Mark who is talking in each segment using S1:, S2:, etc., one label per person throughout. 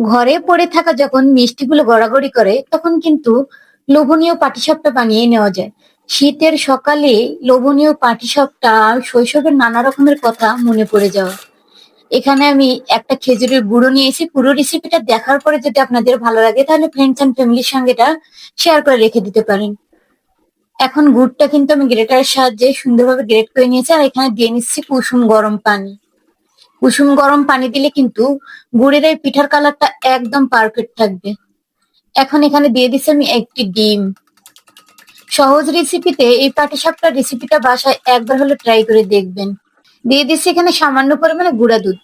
S1: ঘরে পড়ে থাকা যখন মিষ্টিগুলো গড়াগড়ি করে, তখন কিন্তু লোভনীয় পাটিসাপটা বানিয়ে নেওয়া যায়। শীতের সকালে লোভনীয় পাটিসাপটা শৈশবের নানা রকমের কথা মনে পড়ে যাওয়া। এখানে আমি একটা খেজুরের গুঁড়ো নিয়েছি। পুরো রেসিপিটা দেখার পরে যদি আপনাদের ভালো লাগে, তাহলে ফ্রেন্ডস অ্যান্ড ফ্যামিলির সঙ্গে এটা শেয়ার করে রেখে দিতে পারেন। এখন গুড়টা কিন্তু আমি গ্রেটারের সাহায্যে সুন্দরভাবে গ্রেট করে নিয়েছি, আর এখানে দিয়ে নিচ্ছি কুসুম গরম পানি। কুসুম গরম পানি দিলে কিন্তু গুড়ের এই পিঠার কালারটা একদম পারফেক্ট থাকবে। এখন এখানে দিয়ে দিচ্ছি আমি একটি ডিম। সহজ রেসিপিতে এই পাটিসাপটার রেসিপিটা বাসায় একবার হলে ট্রাই করে দেখবেন। দিয়ে দিচ্ছি এখানে সামান্য পরিমাণে গুঁড়া দুধ।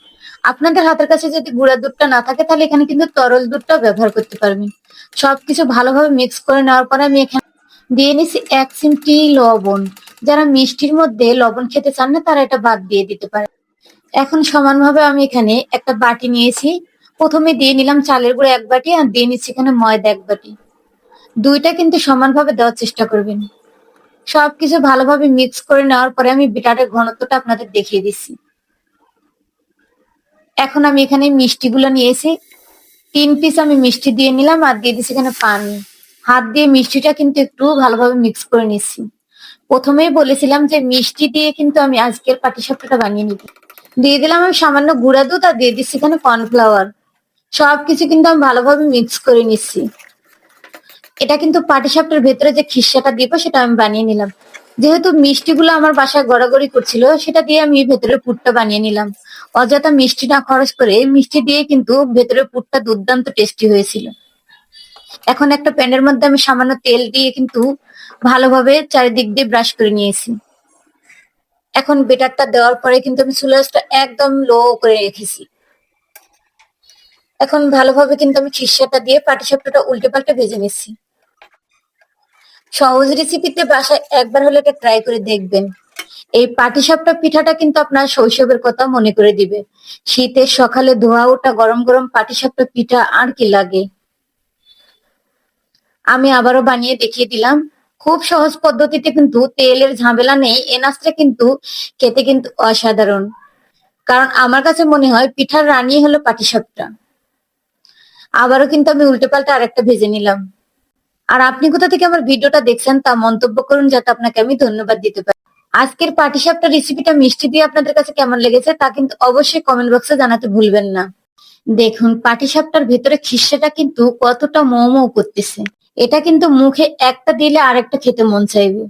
S1: আপনাদের হাতের কাছে যদি গুঁড়া দুধটা না থাকে, তাহলে এখানে কিন্তু তরল দুধটাও ব্যবহার করতে পারবেন। সবকিছু ভালোভাবে মিক্স করে নেওয়ার পরে আমি এখানে দিয়ে নিচ্ছি এক চিমটি লবণ। যারা মিষ্টির মধ্যে লবণ খেতে চান না, তারা এটা বাদ দিয়ে দিতে পারে এখন সমানভাবে আমি এখানে একটা বাটি নিয়েছি। প্রথমে দিয়ে নিলাম চালের গুঁড়ো এক বাটি আর দিয়ে নিচ্ছি এখানে ময়দা এক বাটি। দুইটা কিন্তু সমানভাবে দেওয়ার চেষ্টা করবেন। সবকিছু ভালোভাবে মিক্স করে নেওয়ার পরে আমি বিটারের ঘনত্বটা আপনাদের দেখিয়ে দিচ্ছি। এখন আমি এখানে মিষ্টিগুলো নিয়েছি। তিন পিস আমি মিষ্টি দিয়ে নিলাম আর দিয়ে দিচ্ছি এখানে পানি। হাত দিয়ে মিষ্টিটা কিন্তু একটু ভালোভাবে মিক্স করে নিচ্ছি। প্রথমেই বলেছিলাম যে মিষ্টি দিয়ে কিন্তু আমি আজকের পাটিসাপটাটা বানিয়ে নিব। দিয়ে দিলাম আমি সামান্য গুঁড়া দুধ আর দিয়ে দিচ্ছি এখানে কর্নফ্লাওয়ার। সবকিছু কিন্তু আমি ভালোভাবে মিক্স করে নিচ্ছি। এটা কিন্তু পাটিসাপটার ভেতরে যে খিসাটা দিব সেটা আমি বানিয়ে নিলাম। যেহেতু মিষ্টিগুলো আমার বাসায় গড়াগড়ি করছিল, সেটা দিয়ে আমি ভেতরের পুরটা বানিয়ে নিলাম। অযথা মিষ্টি না খরচ করে মিষ্টি দিয়ে কিন্তু ভেতরের পুরটা দুর্দান্ত টেস্টি হয়েছিল। এখন একটা প্যানের মধ্যে আমি সামান্য তেল দিয়ে কিন্তু ভালোভাবে চারিদিক দিয়ে ব্রাশ করে নিয়েছি। এখন বেটারটা দেওয়ার পরে কিন্তু আমি চুলাসটা একদম লো করে রেখেছি। এখন ভালোভাবে কিন্তু আমি খিসাটা দিয়ে পাটিসাপটাটা উল্টে পাল্টে ভেজে নিচ্ছি। সহজ রেসিপিতে বাসায় একবার হলে এটা ট্রাই করে দেখবেন। এই পাটিসাপটা পিঠাটা কিন্তু আপনার শৈশবের কথা মনে করে দিবে। শীতের সকালে ধোয়া ওটা গরম গরম পাটিসাপটা পিঠা আর কি লাগে। আমি আবারও বানিয়ে দেখিয়ে দিলাম। খুব সহজ পদ্ধতিতে কিন্তু তেলের ঝামেলা নেই। এ নাচটা কিন্তু খেতে কিন্তু অসাধারণ। কারণ আমার কাছে মনে হয় পিঠার রানী হলো পাটিসাপটা। আবারও কিন্তু আমি উল্টে পাল্টে আরেকটা ভেজে নিলাম। আর আপনি কোথা থেকে আমার ভিডিওটা দেখছেন তা মন্তব্য করুন, যাতে আপনাকে আমি ধন্যবাদ দিতে পারি। আজকের পাটিসাপটা রেসিপিটা মিষ্টি দিয়ে আপনাদের কাছে কেমন লেগেছে তা কিন্তু অবশ্যই কমেন্ট বক্সে জানাতে ভুলবেন না। দেখুন, পাটিসাপটার ভেতরে খিসাটা কিন্তু কতটা মৌ মৌ করতেছে। এটা কিন্তু মুখে একটা দিলে আরেকটা খেতে মন চাইবে।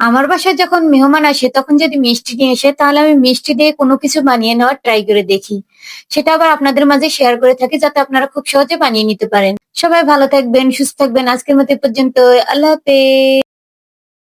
S1: আমার বাসায় যখন মেহমান আসে, তখন যদি মিষ্টি নিয়ে আসে, তাহলে আমি মিষ্টি দিয়ে কোনো কিছু বানিয়ে নেওয়ার ট্রাই করে দেখি। সেটা আবার আপনাদের মাঝে শেয়ার করে থাকি, যাতে আপনারা খুব সহজে বানিয়ে নিতে পারেন। সবাই ভালো থাকবেন, সুস্থ থাকবেন। আজকের মতো পর্যন্ত আল্লাহ হাফেজ।